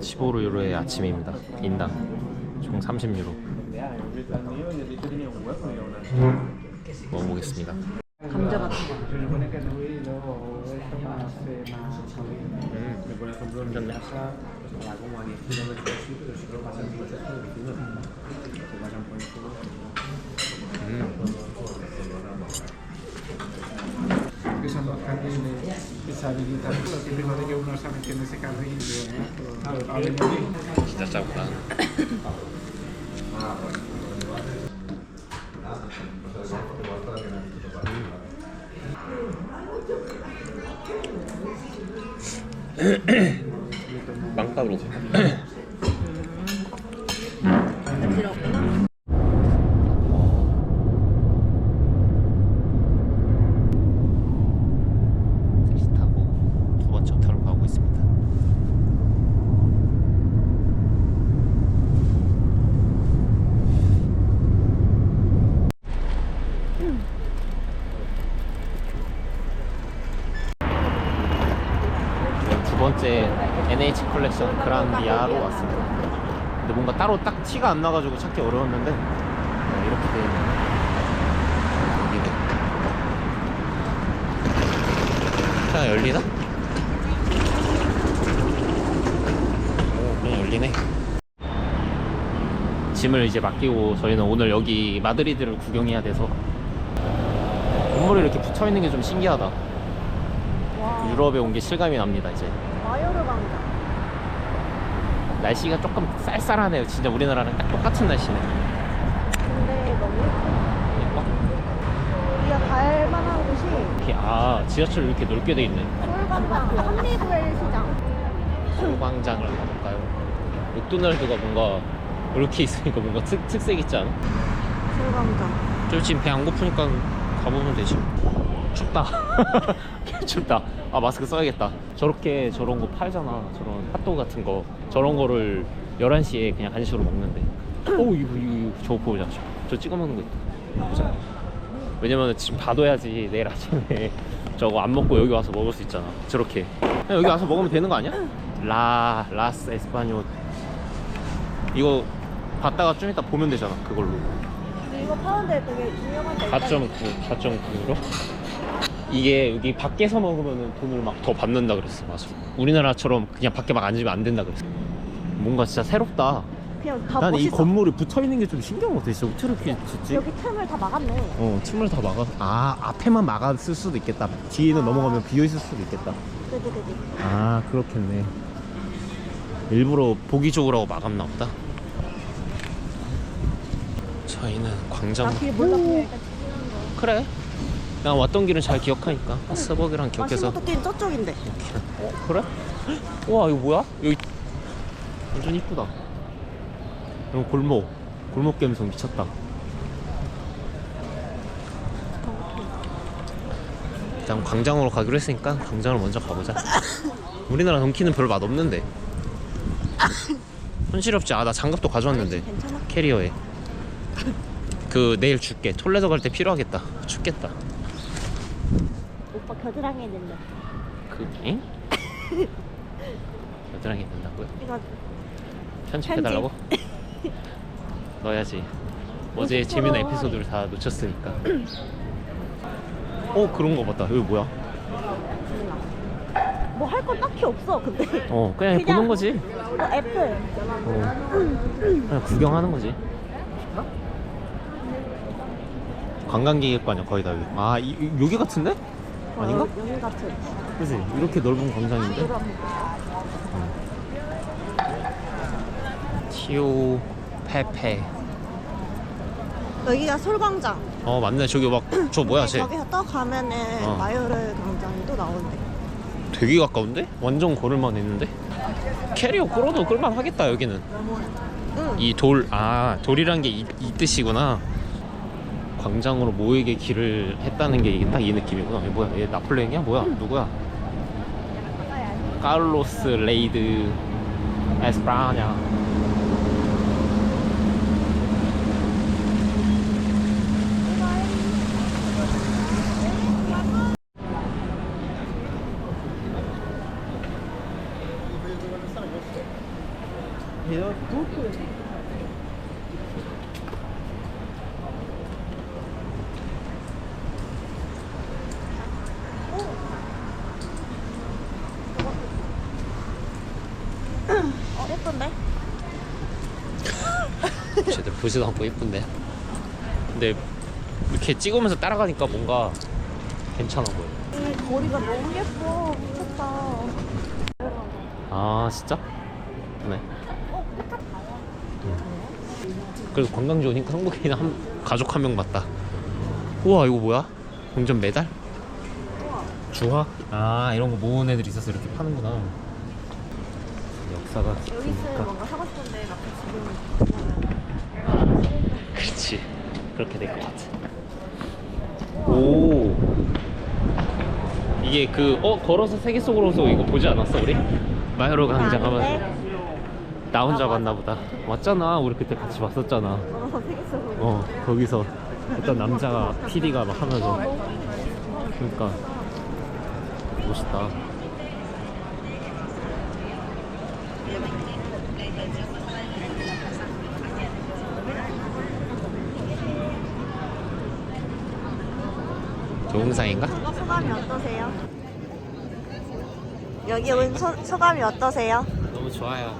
15유로의 아침입니다. 인당 총 30유로. 먹어보겠습니다. 감자 같은 거. 음, esa habilidad, lo típico de que uno sabe que en ese carril de a venir 진짜 짜구나. 빵가루. 간 근데 뭔가 따로 딱 티가 안 나가지고 찾기 어려웠는데 네, 이렇게 되어 있네요. 그냥 열리나? 오, 그냥 열리네. 짐을 이제 맡기고 저희는 오늘 여기 마드리드를 구경해야 돼서 건물에 이렇게 붙어 있는 게 좀 신기하다. 와. 유럽에 온 게 실감이 납니다 이제. 마요르 감자. 날씨가 조금 쌀쌀하네요. 진짜 우리나라랑 딱 똑같은 날씨네. 근데 너무 예뻐. 예뻐? 우리가 갈 만한 곳이 이렇게 아 지하철 이렇게 넓게 돼 있네. 솔감장, 선리구엘 시장. 소광장을 가볼까요? 맥도날드가 뭔가 이렇게 있으니까 뭔가 특, 특색 있지 않아? 솔감장. 저 지금 배 안 고프니까 가보면 되지. 춥다. 춥다. 아 마스크 써야겠다. 저렇게 저런 거 팔잖아. 저런 핫도그 같은 거. 저런 거를 11시에 그냥 간식으로 먹는데. 오 이거 이거 저거 보자. 저, 저 찍어 먹는 거 있다. 보자. 왜냐면 지금 봐둬야지 내일 아침에 저거 안 먹고 여기 와서 먹을 수 있잖아. 저렇게. 그냥 여기 와서 먹으면 되는 거 아니야? 라 라스 에스파뇰. 이거 봤다가 좀 이따 보면 되잖아. 그걸로. 근데 이거 파는데 되게 유명한 데 4.9, 4.9유로? 이게 여기 밖에서 먹으면 돈을 막 더 받는다 그랬어, 맞아. 우리나라처럼 그냥 밖에 막 앉으면 안 된다 그랬어. 뭔가 진짜 새롭다. 그냥 다 난 이 멋있어. 건물이 붙어 있는 게 좀 신기한 것 같아. 진짜 어떻게 이렇게 짓지? 여기 틈을 다 막았네. 어, 틈을 다 막아. 아, 앞에만 막았을 수도 있겠다. 뒤에는 넘어가면 비어 있을 수도 있겠다. 그지 그지. 아, 그렇겠네. 일부러 보기 좋으라고 막았나 보다. 저희는 광장. 나길 몰라 그냥 일단 거. 그래. 난 왔던 길은 잘 기억하니까. 스버기랑 기억해서. 마시모토 저쪽인데. 어, 그래? 와 이거 뭐야? 여기 완전 이쁘다. 이거 골목. 골목 감성 미쳤다. 일단 광장으로 가기로 했으니까 광장을 먼저 가보자. 우리나라 던키는 별로 맛 없는데. 손실없지. 아 나 장갑도 가져왔는데 괜찮아? 캐리어에. 그 내일 줄게. 톨레도 갈 때 필요하겠다. 춥겠다. 오빠 겨드랑이 된다. 그 응? 겨드랑이 된다고요? 이거 편집해달라고? 넣어야지 어제 멋있어. 재미난 에피소드를 다 놓쳤으니까 어 그런 거 봤다 여기 뭐야? 뭐할건 딱히 없어. 근데 어 그냥, 그냥- 보는 거지 어, 애플. 어 그냥 구경하는 거지 거 아니야 거의 다 여기 아 이, 이- 여기 같은데? 아닌가? 어, 여기 같은. 그지 이렇게 넓은 광장인데. 티오 페페 여기가 솔광장. 어 맞네 저기 막 저 뭐야 쟤 저기서 또 가면은 어. 마요르 광장이 또 나오는데. 되게 가까운데? 완전 걸을만 했는데? 캐리어 끌어도 끌만 하겠다 여기는 응. 이 돌, 아 돌이란 게이 뜻이구나 광장으로 모이게 길을 했다는 게 딱 이 느낌이구나 얘 뭐야 얘 나폴레옹이야? 뭐야? 누구야? 카를로스 레이드 에스프라냐 어, 예쁜데? 쟤들 보지도 않고 예쁜데 근데 이렇게 찍으면서 따라가니까 뭔가 괜찮아 보여 이 거리가 너무 예뻐. 미쳤다. 아 진짜? 네 그래도 관광지 오니까 한국인 한 가족 한 명 맞다 우와 이거 뭐야? 동전 메달? 주화? 아 이런 거 모은 애들 있어서 이렇게 파는구나 여기 있으면 깊으니까. 뭔가 사고 싶은데 막상 지금 그렇지. 그렇게 될 것 같아. 오. 이게 그 어 걸어서 세계 속으로서 이거 보지 않았어 우리? 마요로 광장 가면 나 혼자 아, 봤나 보다. 맞잖아. 우리 그때 같이 봤었잖아. 걸어서 세계 속으로. 어 거기서 어떤 남자가 PD가 막 하면서. 그러니까. 멋있다 동영상인가? 소감이 어떠세요? 여기 온 소, 소감이 어떠세요? 너무 좋아요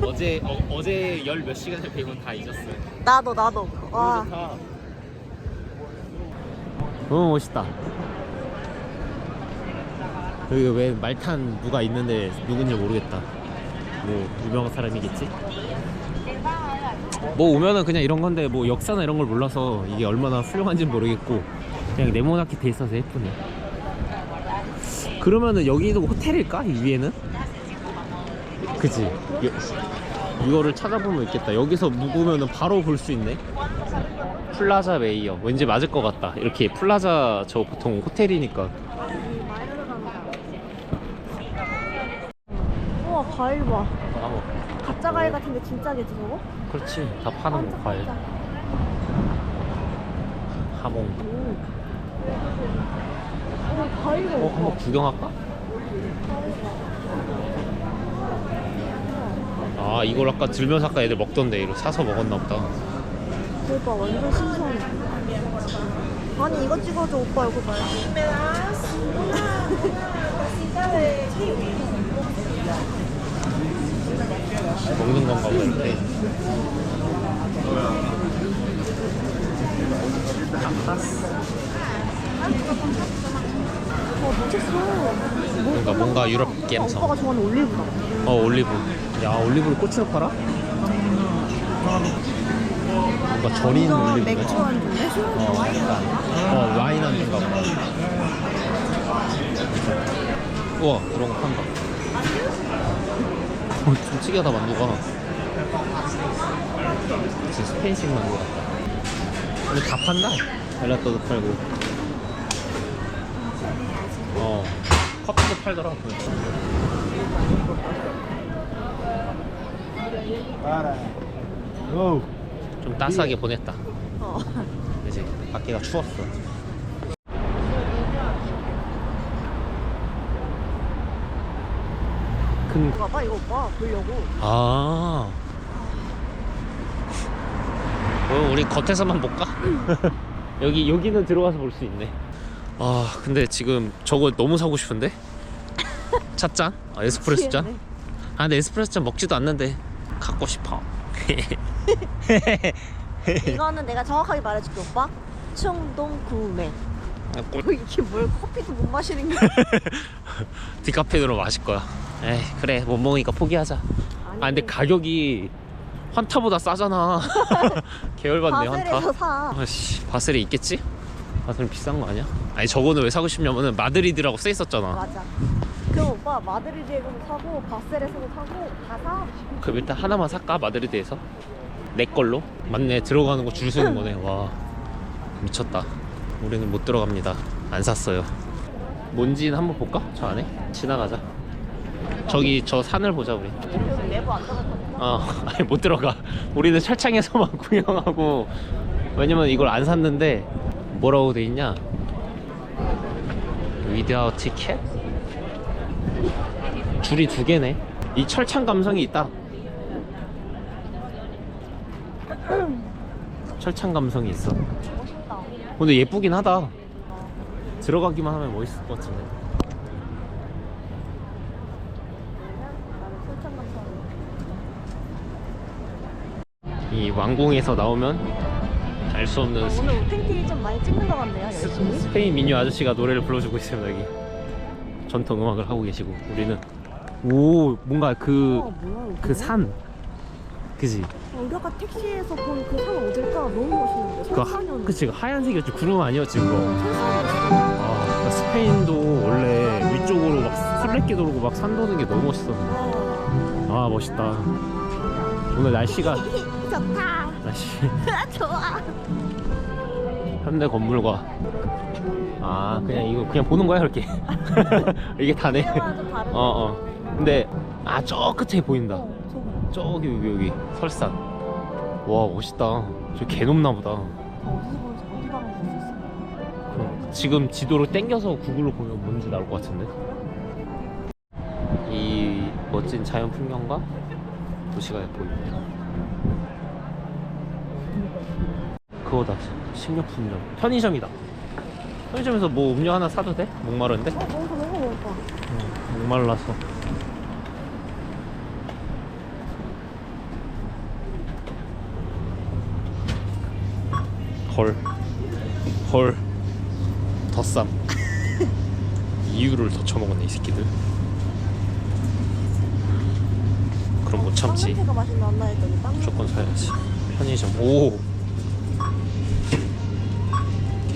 어제 어, 어제 열 몇 시간을 배운 다 잊었어요 나도 나도. 와. 좋다. 너무 멋있다. 여기 왜 말탄 누가 있는데 누군지 모르겠다. 뭐 유명한 사람이겠지? 뭐 오면은 그냥 이런 건데 뭐 역사나 이런 걸 몰라서 이게 얼마나 훌륭한지 는 모르겠고 그냥 네모나게 돼 있어서 예쁘네. 그러면은 여기도 호텔일까? 이 위에는? 그지? 여- 이거를 찾아보면 있겠다. 여기서 묵으면은 바로 볼 수 있네. 플라자 메이어. 왠지 맞을 것 같다. 이렇게 플라자 저 보통 호텔이니까. 우와 과일 봐. 아, 뭐. 가짜 과일 같은데 진짜겠지 저거? 그렇지. 다 파는 거 과일. 하몽. 오. 어, 한번 구경할까? 아, 이걸 아까 들면서 아까 애들 먹던데 이거 사서 먹었나 보다. 대박 완전 신선해. 아니 이거 찍어줘 오빠 이거 말고. 먹는 건가 보다 이렇게. 어 미쳤어. 뭔가 뭔가 유럽 오빠가 갬성. 좋아하는 올리브다. 어 올리브. 야 올리브를 꼬치로 팔아? 뭔가 절인. 맥주 안주인데? 어. 어, 와인 안주인가 보다. 우와, 그런 거 판다. 어, 좀 특이하다, 만두가. 진짜 스페인식 만두 같다. 근데 다 판다. 벨라또도 팔고. 커피도 팔더라. 좀 따스하게 보냈다. 어. 이제 밖에가 추웠어. 큰 이거 봐봐 이거 오빠 보려고. 아. 어, 우리 겉에서만 볼까? 여기 여기는 들어가서 볼 수 있네. 아 근데 지금 저거 너무 사고 싶은데? 찻잔? 아, 에스프레소 잔? 미치겠네. 아 근데 에스프레소 잔 먹지도 않는데 갖고 싶어. 이거는 내가 정확하게 말해줄게 오빠. 충동 구매. 아, 꿀. 어, 이게 뭘 커피도 못 마시는 게 디카페인으로 마실 거야. 에이 그래 못 먹으니까 포기하자. 아 근데 가격이 환타보다 싸잖아. 계열받네 환타. 바셀에서 사. 아씨 바셀에 있겠지? 바셀 비싼 거 아니야? 아니 저거는 왜 사고 싶냐면은 마드리드라고 써 있었잖아. 맞아. 그럼 오빠 마드리드에서도 사고 바셀에서도 사고 다 사. 그럼 일단 하나만 살까 마드리드에서? 내 걸로? 맞네 들어가는 거 줄 서는 거네. 와 미쳤다. 우리는 못 들어갑니다. 안 샀어요. 뭔지는 한번 볼까? 저 안에? 지나가자. 저기 저 산을 보자 우리. 여기 내부 안 들어갔다. 어, 아니 못 들어가. 우리는 철창에서만 구경하고 왜냐면 이걸 안 샀는데 뭐라고 돼 있냐? 위드아웃 티켓? 줄이 두 개네. 이 철창 감성이 있다. 철창 감성이 있어. 근데 예쁘긴 하다. 들어가기만 하면 멋있을 것 같은데. 이 왕궁에서 나오면 알 수 없는 아, 스, 오늘 팬티 좀 많이 찍는 것 같네요, 열심히. 스페인 민요 아저씨가 노래를 불러주고 있습니다 여기. 전통 음악을 하고 계시고 우리는 오 뭔가 그 어, 뭐야, 이거? 그산 그지 어, 우리 아까 택시에서 본 그 산 어딜까? 너무 멋있는데. 그 하, 설산이었는데. 그치 그 하얀색이었지 구름 아니었지 그거 설산이었어. 아 그러니까 스페인도 원래 위쪽으로 막 술래길 도르고 막 산 도는 게 너무 멋있어 와. 아 멋있다 오늘 날씨가 좋다. 날씨. 좋아. 현대 건물과. 아 그냥 이거 그냥 보는 거야 그렇게? 이게 다네. 좀 다른. 어어. 근데 아 저 끝에 보인다. 어, 저거. 저기 여기 여기. 설산. 와 멋있다. 저 개 높나 보다. 어디서 보는지? 어디 가면 볼수 있어? 그럼 지금 지도로 땡겨서 구글로 보면 뭔지 나올 것 같은데? 이 멋진 자연 풍경과 도시가 보이네요 그거다 식료품점 편의점이다 편의점에서 뭐 음료 하나 사도 돼? 목마른데? 어, 거기서 먹어볼까? 목말라서 헐. 헐. 덧쌈. 이유를 더 쳐먹었네 이 새끼들. 그럼 못 참지. 빵 무조건 사야지. 편의점. 오.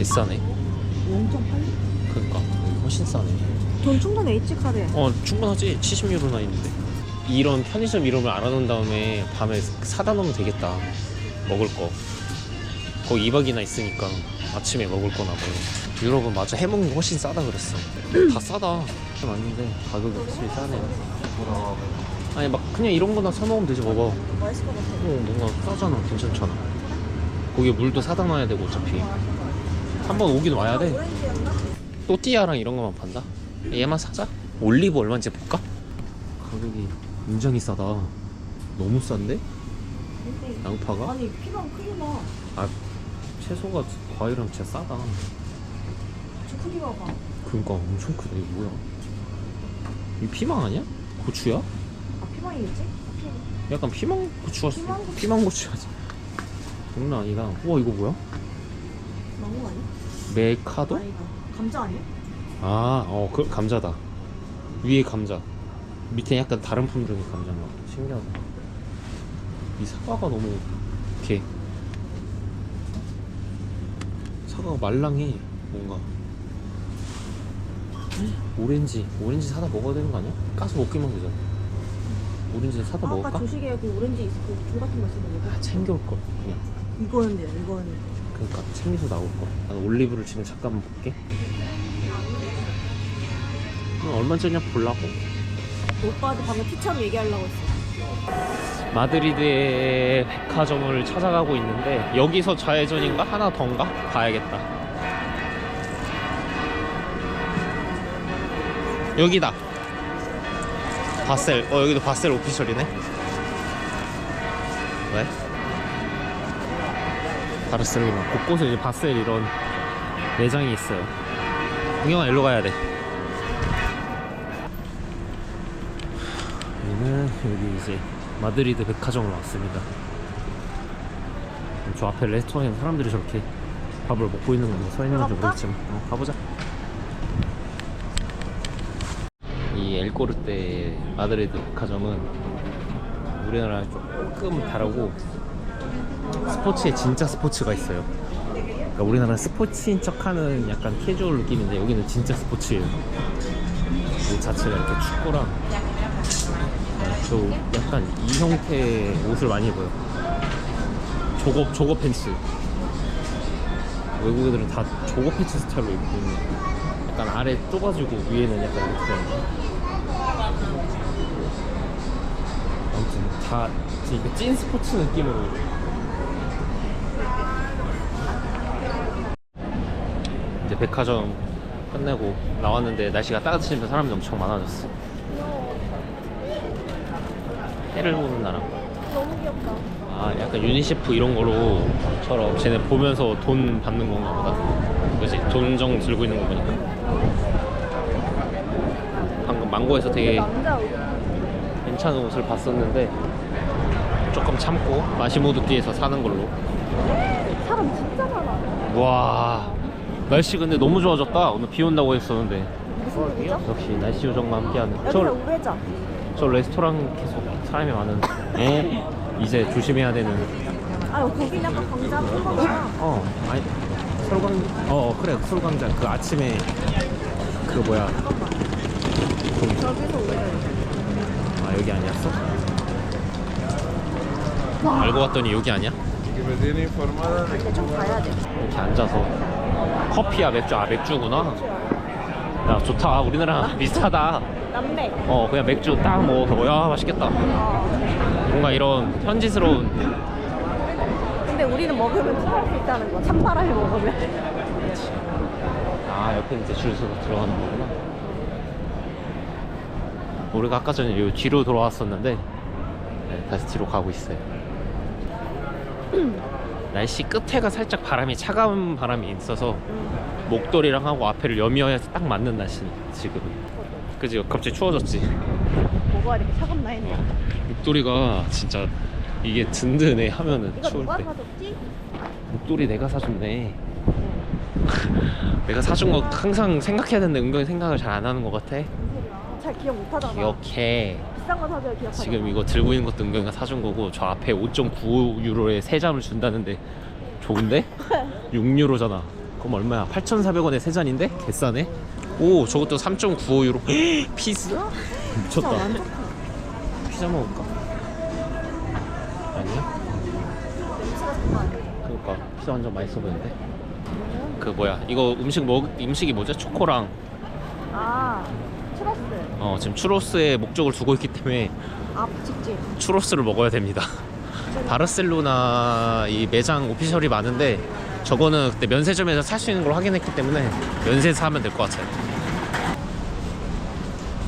개싸네. 0.8? 그러니까 여기 훨씬 싸네. 돈 충전 H카드에 어 충분하지. 70유로나 있는데. 이런 편의점 이름을 알아놓은 다음에 밤에 사다 놓으면 되겠다. 먹을 거. 거기 2박이나 있으니까 아침에 먹을 거나 뭐. 유럽은 맞아. 해먹는 거 훨씬 싸다 그랬어. 다 싸다. 맞는데 가격이 확실히 싸네. 아니 막 그냥 이런 거나 사 먹으면 되지 먹어. 맛있을 것 같아. 어 뭔가 싸잖아. 괜찮잖아. 거기에 물도 사다 놔야 되고 어차피 한 번 오긴 와야 돼? 또띠아랑 이런 거만 판다? 얘만 사자. 올리브 얼마인지 볼까? 가격이 굉장히 싸다. 너무 싼데? 양파가? 아니 피망 크기가 아 채소가 과일이랑 진짜 싸다. 저 크기가 봐 그러니까 엄청 크다. 이거 뭐야? 이 피망 아니야? 고추야? 아 피망이겠지? 아, 피망 약간 피망 고추 같아. 피망 고추. 피망 고추야지. 장난 아니다. 우와 이거 뭐야? 아니야? 메카도? 아니다 감자 아니야? 아, 어, 그 감자다. 위에 감자. 밑에 약간 다른 품종의 감자인 것 같아. 신기하다. 이 사과가 너무 이렇게 사과가 말랑해. 뭔가. 오렌지, 오렌지 사다 먹어야 되는 거 아니야? 까서 먹기만 되잖아. 오렌지 사다 아, 먹을까? 아까 조식에 그 오렌지 있- 그줄 같은 거 있었는데 아, 챙겨올 걸. 그냥. 이거였는데 이거였는데 그러니까 챙겨서 나올 걸. 난 올리브를 지금 잠깐만 볼게. 얼마짜리냐 보려고. 오빠한테 방금 피처럼 얘기하려고 했어 마드리드의 백화점을 찾아가고 있는데 여기서 좌회전인가 하나 던가 가야겠다. 여기다. 바셀. 어 여기도 바셀 오피셜이네. 바르셀로나 곳곳에 이제 바셀 이런 매장이 있어요. 동영아 일로 가야 돼. 여기는 여기 이제 마드리드 백화점으로 왔습니다. 저 앞에 레스토랑에 사람들이 저렇게 밥을 먹고 있는 건지 서 있는 건지? 모르겠지만 어, 가보자. 이 엘코르테 마드리드 백화점은 우리나라랑 조금 다르고 스포츠에 진짜 스포츠가 있어요. 그러니까 우리나라는 스포츠인 척하는 약간 캐주얼 느낌인데 여기는 진짜 스포츠예요. 옷 자체가 이렇게 축구랑 저 약간 이 형태의 옷을 많이 입어요. 조거 조거 팬츠. 외국 애들은 다 조거 팬츠 스타일로 입고 있는. 약간 아래 좁아지고 위에는 약간 이렇게. 다 진짜 이거 찐 스포츠 느낌으로. 이제 백화점 끝내고 나왔는데 날씨가 따뜻해지면서 사람이 엄청 많아졌어. 해를 보는 나라. 너무 귀엽다 아아 약간 유니세프 이런 거로처럼 쟤네 보면서 돈 받는 건가 보다 그지 돈정 들고 있는 거 보니까 방금 망고에서 되게 남자 옷. 괜찮은 옷을 봤었는데 조금 참고 마시모도끼에서 사는 걸로 사람 진짜 많아. 와 날씨 근데 너무 좋아졌다 오늘 비 온다고 했었는데 무슨 일이죠? 역시 날씨 요정과 함께하는 여기가 저, 우회전. 저 레스토랑 계속 사람이 많은 에? 이제 조심해야 되는 아 거기 약간 광장 큰 거잖아. 어 아니 솔광 어 어, 그래 솔광장 그 아침에 그 뭐야 저기서 우회전. 아 여기 아니었어? 알고 봤더니 여기 아니야? 좀 돼. 이렇게 앉아서 커피야 맥주 아 맥주구나 야 좋다 우리나라랑 비슷하다 남매. 어 그냥 맥주 딱 먹어서 야 맛있겠다 어. 뭔가 이런 현지스러운 근데 우리는 먹으면 토할 수 있다는 거. 찬바람이 먹으면. 아 옆에 이제 줄 서서 들어가는 거구나 우리가 아까 전에 요 뒤로 돌아왔었는데 네, 다시 뒤로 가고 있어요 날씨 끝에가 살짝 바람이 차가운 바람이 있어서 목도리랑 하고 앞에를 여미어야지 딱 맞는 날씨 지금. 그지? 갑자기 추워졌지. 뭐가 이렇게 차갑나 했네. 목도리가 진짜 이게 든든해 하면은. 이거 추울 누가 때. 사줬지? 목도리 내가 사줬네. 내가 사준 거 항상 생각해야 되는데 은근히 생각을 잘 안 하는 것 같아. 잘 기억 못 하잖아. 기억해 비싼 거 사줘야 기억하잖아. 지금 이거 들고 있는 것도 은근히가 사준 거고 저 앞에 5.95유로에 세 잔을 준다는데 좋은데? 6유로잖아 그럼 얼마야? 8,400원에 세 잔인데? 개싸네? 오 저것도 3.95유로 피자? 진짜 미쳤다 피자 먹을까? 아니야? 그러니까 피자 완전 맛있어 보이는데 그 뭐야 이거 음식 먹 음식이 뭐죠? 초코랑 아. 어 지금 추로스에 목적을 두고 있기 때문에 아, 직진. 추로스를 먹어야 됩니다. 바르셀로나 이 매장 오피셜이 많은데 저거는 그때 면세점에서 살 수 있는 걸 확인했기 때문에 면세에서 하면 될 것 같아요.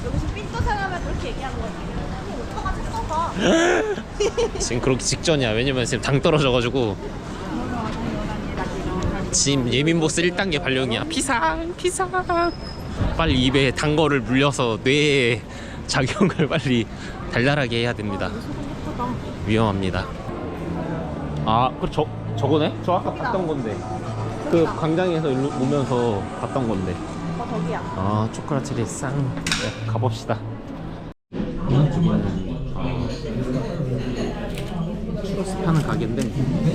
여기서 삔또 사가면 그렇게 얘기하는 거지. 아니, 오빠가 찾아봐. 지금 그렇게 직전이야. 왜냐면 지금 당 떨어져가지고 지금 예민보스 1단계 발령이야. 피상 피상. 빨리 입에 단 거를 물려서 뇌에 작용을 빨리 달달하게 해야 됩니다. 위험합니다. 아, 그 저 저거네? 저 아까 봤던 건데. 그 광장에서 일로 오면서 봤던 건데. 어, 저기야. 아, 초콜릿이 쌍. 네, 가봅시다. 추러스 파는 가게인데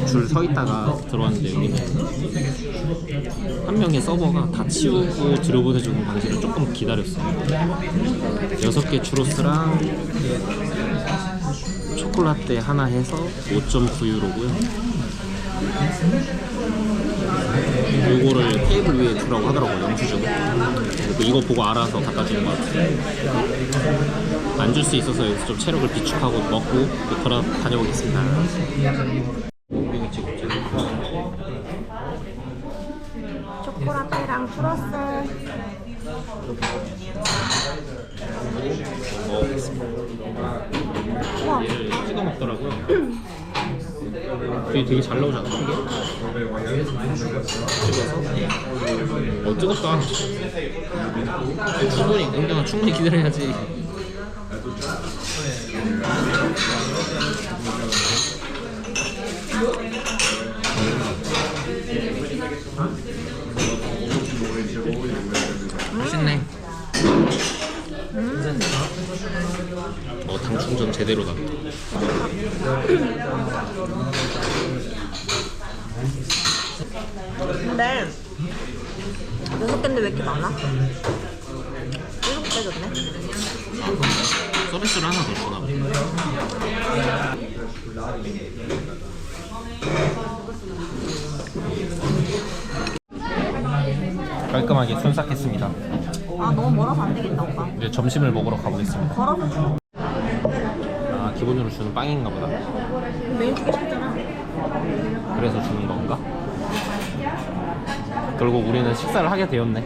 줄 서 있다가 들어왔는데 여기는 한 명의 서버가 다 치우고 들여보내주는 방식을 조금 기다렸어요. 여섯 개 추로스랑 초콜라떼 하나 해서 5.9유로고요. 요거를 테이블 위에 두라고 하더라고요, 영수증. 이거 보고 알아서 갖다 주는 것 같아요. 안 줄 수 있어서 여기서 좀 체력을 비축하고 먹고 또 돌아 다녀오겠습니다. 추러스. 먹어보겠습니다. 우와. 찍어 먹더라고요. 되게, 되게 잘? 찍어서? 어 뜨겁다. 충분히 굉장히 충분히 기다려야지. 어, 당 충전 제대로다. 근데 여섯 개인데 왜 이렇게 많아? 일곱 개 줬네. 서비스를 하나 더 주나 보다. 깔끔하게 순삭했습니다. 아 너무 멀어서 안 되겠다 오빠. 이제 점심을 먹으러 가보겠습니다. 걸어서 줘. 아 기본으로 주는 빵인가 보다. 메뉴 주기 쉽잖아. 그래서 주는 건가? 결국 우리는 식사를 하게 되었네.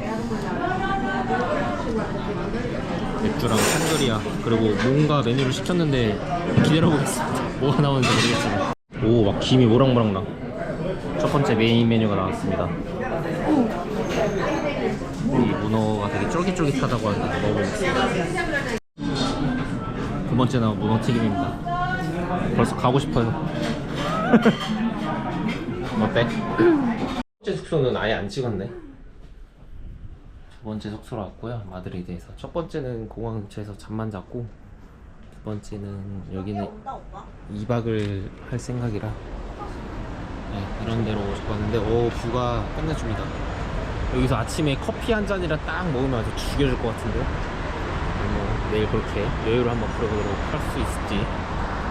맥주랑 샹그리아 그리고 뭔가 메뉴를 시켰는데 기다려 보겠습니다. 뭐가 나오는지 모르겠지만 오, 막 김이 모락모락 나. 첫 번째 메인 메뉴가 나왔습니다. 이 문어가 되게 쫄깃쫄깃하다고 하는데 먹어보겠습니다. 두 번째 나온 문어 튀김입니다. 벌써 가고 싶어요. 어때? 첫 번째 숙소는 아예 안 찍었네. 두 번째 숙소로 왔고요. 마드리드에서. 첫 번째는 공항 근처에서 잠만 잤고 두 번째는 여기는 온다 오빠 2박을 할 생각이라 네, 이런 데로 잡았는데 오 뷰가 끝내줍니다 여기서 아침에 커피 한 잔이라 딱 먹으면 아주 죽여줄 것 같은데요 뭐 내일 그렇게 여유를 한번 부려보도록 할 수 있을지.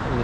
모르겠습니다